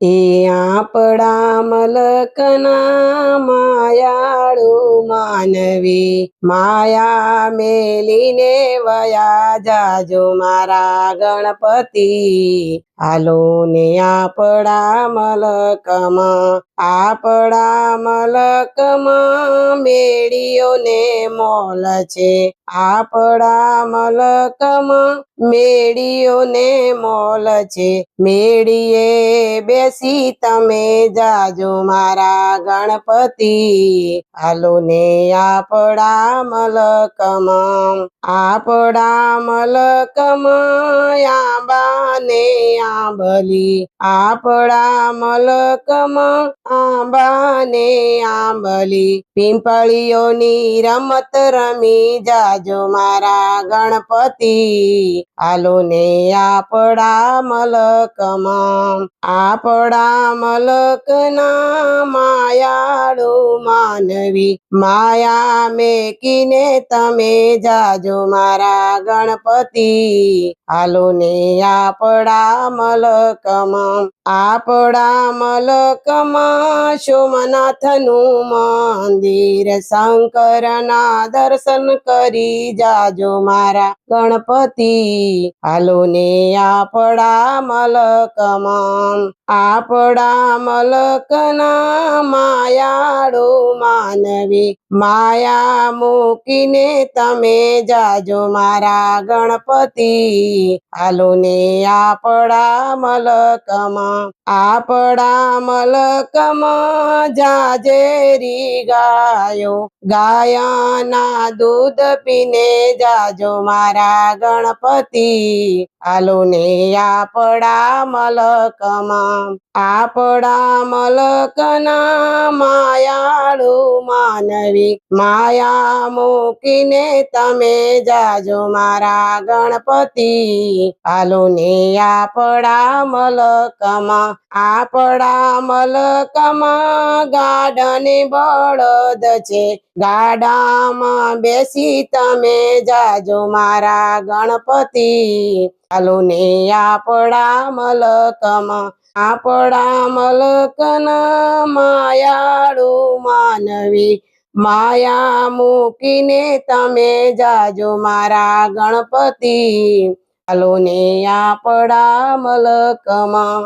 એ આપણા મલકના માયાળુ માનવી માયા મેલીને વયા જાજો મારા ગણપતિ. હાલો ને મલકમાં આપણા મલકમાં મેળીઓને મોલ છે. આપણા મલકમાં મેળીઓને મોલ છે. મેળીએ બેસી તમે જાજો મારા ગણપતિ. હાલો ને આપણા મલકમાં આપણા મલકમાં આંબાને આંબલી આપણા મલકમાં આંબાને આંબલી. પિંપળીઓની રમત રમી જાજો મારા ગણપતિ. આલો ને આપણા મલકમાં, આપણા મલકના માયાળુ માનવી. માયા મેકીને તમે જાજો મારા ગણપતિ. હાલો ને આપણા મલકમાં, આપડા મલકમાં સોમનાથનું મંદિર શંકરના દર્શન કરી જાજો મારા ગણપતિ. હાલો ને આપણા મલકમાં, આપડા મલકના માયાળુ માનવી માયા મૂકીને તમે જાજો મારા ગણપતિ. હાલો ને આપણા મલકમાં આપણા મલકમાં જાજેરી ગાયો. ગાયાના દૂધ પીને જાજો મારા ગણપતિ. હાલો ને આપણા મલકમાં મલક મલકના માયાળુ માનવી માયા મૂકીને તમે જાજો મારા ગણપતિ. હાલો ને આપડા મલકમાં આપડા મલકમાં ગાડાને બળદ છે. ગાડામાં બેસી તમે જાજો મારા ગણપતિ. હાલો ને આપડા મલકમાં આપણા મલકના માયાળુ માનવી માયા મૂકીને તમે જાજો મારા ગણપતિ. હાલો ને આપણા મલકમાં